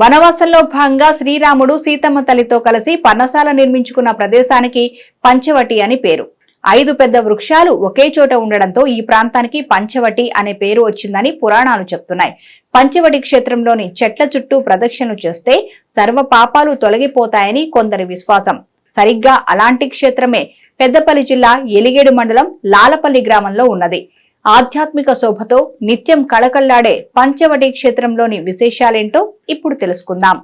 వనవాసంలో భాగంగా శ్రీరాముడు సీతమ్మ తల్లితో కలిసి పర్ణశాల నిర్మించుకున్న ప్రదేశానికి పంచవటి అని పేరు. ఐదు పెద్ద వృక్షాలు ఒకే చోట ఉండడంతో ఈ ప్రాంతానికి పంచవటి అనే పేరు వచ్చిందని పురాణాలు చెప్తున్నాయి. పంచవటి క్షేత్రంలోని చెట్ల చుట్టూ ప్రదక్షిణలు చేస్తే సర్వ పాపాలు తొలగిపోతాయని కొందరి విశ్వాసం. సరిగ్గా అలాంటి క్షేత్రమే పెద్దపల్లి జిల్లా ఎలిగేడు మండలం లాలపల్లి గ్రామంలో ఉన్నది. ఆధ్యాత్మిక శోభతో నిత్యం కళకళ్ళాడే పంచవటి క్షేత్రంలోని విశేషాలేంటో ఇప్పుడు తెలుసుకుందాం.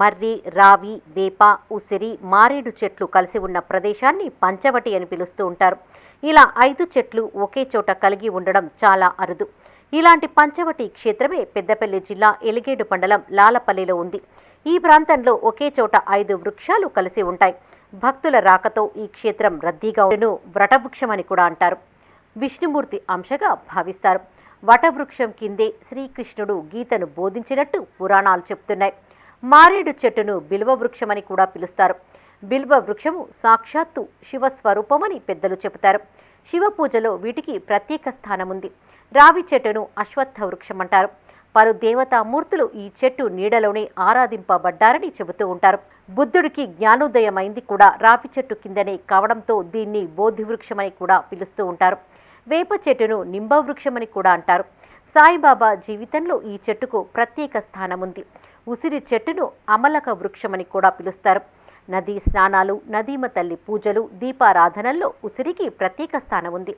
మర్రి రావి వేప ఉసిరి మారేడు చెట్లు కలిసి ఉన్న ప్రదేశాన్ని పంచవటి అని పిలుస్తూ ఉంటారు. ఇలా ఐదు చెట్లు ఒకే చోట కలిగి ఉండడం చాలా అరుదు. ఇలాంటి పంచవటి క్షేత్రమే పెద్దపల్లి జిల్లా ఎలిగేడు మండలం లాలపల్లిలో ఉంది. ఈ ప్రాంతంలో ఒకే చోట ఐదు వృక్షాలు కలిసి ఉంటాయి. భక్తుల రాకతో ఈ క్షేత్రం రద్దీగా ఉండును వ్రటవృక్షమని కూడా అంటారు. విష్ణుమూర్తి అంశగా భావిస్తారు. వటవృక్షం కిందే శ్రీకృష్ణుడు గీతను బోధించినట్టు పురాణాలు చెప్తున్నాయి. మారేడు చెట్టును బిల్వ వృక్షమని కూడా పిలుస్తారు. బిల్వ వృక్షము సాక్షాత్తు శివస్వరూపమని పెద్దలు చెబుతారు. శివ పూజలో వీటికి ప్రత్యేక స్థానం ఉంది రావి చెట్టును అశ్వత్థ వృక్షం అంటారు పలు దేవతామూర్తులు ఈ చెట్టు నీడలోనే ఆరాధింపబడ్డారని చెబుతూ ఉంటారు. బుద్ధుడికి జ్ఞానోదయమైంది కూడా రావి చెట్టు కిందనే కావడంతో దీన్ని బోధి వృక్షమని కూడా పిలుస్తూ ఉంటారు. వేప చెట్టును నింబ వృక్షమని కూడా అంటారు. సాయిబాబా జీవితంలో ఈ చెట్టుకు ప్రత్యేక స్థానం ఉంది ఉసిరి చెట్టును అమలక వృక్షమని కూడా పిలుస్తారు. నదీ స్నానాలు నదీమ తల్లి పూజలు దీపారాధనల్లో ఉసిరికి ప్రత్యేక స్థానం ఉంది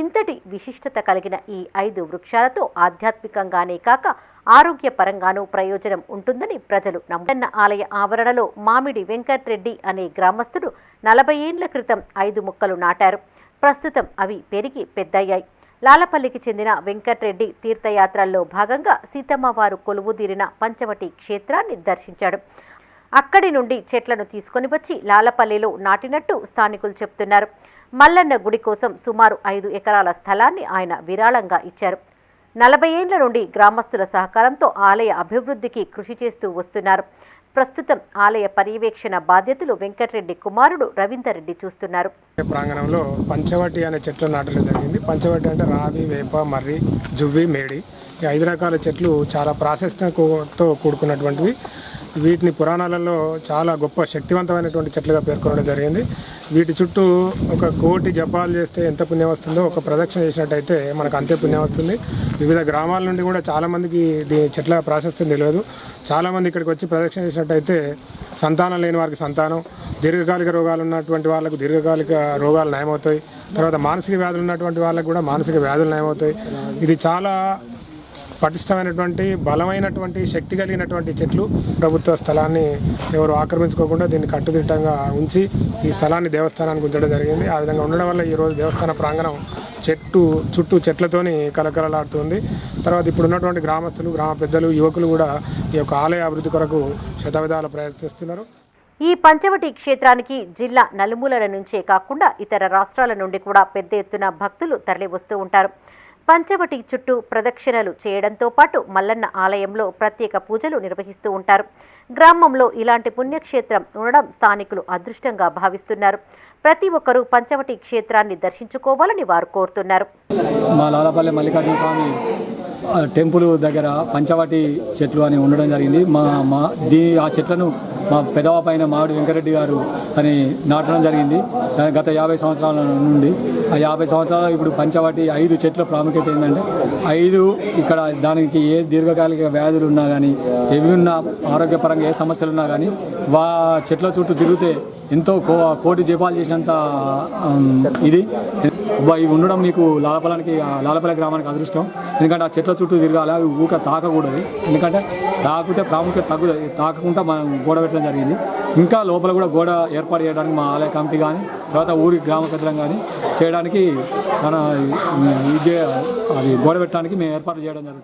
ఇంతటి విశిష్టత కలిగిన ఈ ఐదు వృక్షాలతో ఆధ్యాత్మికంగానే కాక ఆరోగ్యపరంగానూ ప్రయోజనం ఉంటుందని ప్రజలు నమ్మన్న ఆలయ ఆవరణలో మామిడి వెంకట్రెడ్డి అనే గ్రామస్తుడు నలభై ఏండ్ల క్రితం ఐదు మొక్కలు నాటారు. ప్రస్తుతం అవి పెరిగి పెద్దయ్యాయి. లాలపల్లికి చెందిన వెంకట్రెడ్డి తీర్థయాత్రల్లో భాగంగా సీతమ్మవారు కొలువుదీరిన పంచవటి క్షేత్రాన్ని దర్శించాడు. అక్కడి నుండి చెట్లను తీసుకొని వచ్చి లాలపల్లిలో నాటినట్టు స్థానికులు చెప్తున్నారు. మల్లన్న గుడి కోసం సుమారు ఐదు ఎకరాల స్థలాన్ని ఆయన విరాళంగా ఇచ్చారు. నలభై ఏండ్ల నుండి గ్రామస్తుల సహకారంతో ఆలయ అభివృద్ధికి కృషి చేస్తూ వస్తున్నారు. ప్రస్తుతం ఆలయ పర్యవేక్షణ బాధ్యతలు వెంకటరెడ్డి కుమారుడు రవీందర్ రెడ్డి చూస్తున్నారు. ప్రాంగణంలో పంచవటి అనే చెట్లు నాటడం జరిగింది. పంచవటి అంటే రావి వేప మర్రి జువ్వి మేడి. ఐదు రకాల చెట్లు చాలా ప్రాశస్త్యంతో కూడుకున్నటువంటివి. వీటిని పురాణాలలో చాలా గొప్ప శక్తివంతమైనటువంటి చెట్లుగా పేర్కొనడం జరిగింది. వీటి చుట్టూ ఒక కోటి జపాలు చేస్తే ఎంత పుణ్యం వస్తుందో ఒక ప్రదక్షిణ చేసినట్టయితే మనకు అంతే పుణ్యం వస్తుంది. వివిధ గ్రామాల నుండి కూడా చాలామందికి దీని చెట్ల ప్రాశస్త్యం తెలియదు. చాలామంది ఇక్కడికి వచ్చి ప్రదక్షిణ చేసినట్టయితే సంతానం లేని వారికి సంతానం దీర్ఘకాలిక రోగాలు ఉన్నటువంటి వాళ్ళకు దీర్ఘకాలిక రోగాలు నయమవుతాయి. తర్వాత మానసిక వ్యాధులు ఉన్నటువంటి వాళ్ళకు కూడా మానసిక వ్యాధులు నయమవుతాయి. ఇది చాలా పటిష్టమైనటువంటి బలమైనటువంటి శక్తి కలిగినటువంటి చెట్లు ప్రభుత్వ స్థలాన్ని ఎవరు ఆక్రమించుకోకుండా దీన్ని కట్టుదిట్టంగా ఉంచి ఈ స్థలాన్ని దేవస్థానానికి ఉంచడం జరిగింది. ఆ విధంగా ఉండడం వల్ల ఈరోజు దేవస్థాన ప్రాంగణం చెట్టు చుట్టూ చెట్లతోని కలకలలాడుతుంది. తర్వాత ఇప్పుడు ఉన్నటువంటి గ్రామస్తులు గ్రామ పెద్దలు యువకులు కూడా ఈ యొక్క ఆలయ అభివృద్ధి కొరకు శతవిధాలు ప్రయత్నిస్తున్నారు. ఈ పంచవటి క్షేత్రానికి జిల్లా నలుమూలల నుంచే కాకుండా ఇతర రాష్ట్రాల నుండి కూడా పెద్ద ఎత్తున భక్తులు తరలి వస్తూ ఉంటారు. పంచవటి చుట్టూ ప్రదక్షిణలు చేయడంతో పాటు మల్లన్న ఆలయంలో ప్రత్యేక పూజలు నిర్వహిస్తూ ఉంటారు. గ్రామంలో ఇలాంటి పుణ్యక్షేత్రం ఉండడం స్థానికులు అదృష్టంగా భావిస్తున్నారు. ప్రతి ఒక్కరూ పంచవటి క్షేత్రాన్ని దర్శించుకోవాలని వారు కోరుతున్నారు. మా లాలపల్లి మల్లికార్జున స్వామి టెంపుల్ దగ్గర పంచవటి చెట్లు అని ఉండడం జరిగింది. మా మా దీ ఆ చెట్లను మా పెదవ పైన మామిడి వెంకరెడ్డి గారు అని నాటడం జరిగింది. గత యాభై సంవత్సరాల నుండి. ఆ యాభై సంవత్సరాలు ఇప్పుడు పంచవాటి ఐదు చెట్ల ప్రాముఖ్యత ఏంటంటే ఐదు ఇక్కడ దానికి ఏ దీర్ఘకాలిక వ్యాధులు ఉన్నా కానీ ఏవి ఉన్నా ఆరోగ్యపరంగా ఏ సమస్యలు ఉన్నా కానీ వా చెట్ల చుట్టూ తిరిగితే ఎంతో కో కోటి జపాలు చేసినంత ఇది. ఇవి ఉండడం నీకు లాలపలానికి లాలపల్లి గ్రామానికి అదృష్టం ఎందుకంటే ఆ చెట్ల చుట్టూ తిరగాలి అవి ఊక తాకకూడదు ఎందుకంటే తాకితే ప్రాముఖ్యత తగ్గుతుంది తాకకుండా మనం గోడ పెట్టడం జరిగింది ఇంకా లోపల కూడా గోడ ఏర్పాటు చేయడానికి మా ఆలయ కమిటీ కానీ తర్వాత ఊరి గ్రామ పెద్దలం కానీ చేయడానికి చాలా ఇది అది గోడ పెట్టడానికి మేము ఏర్పాటు చేయడం జరుగుతుంది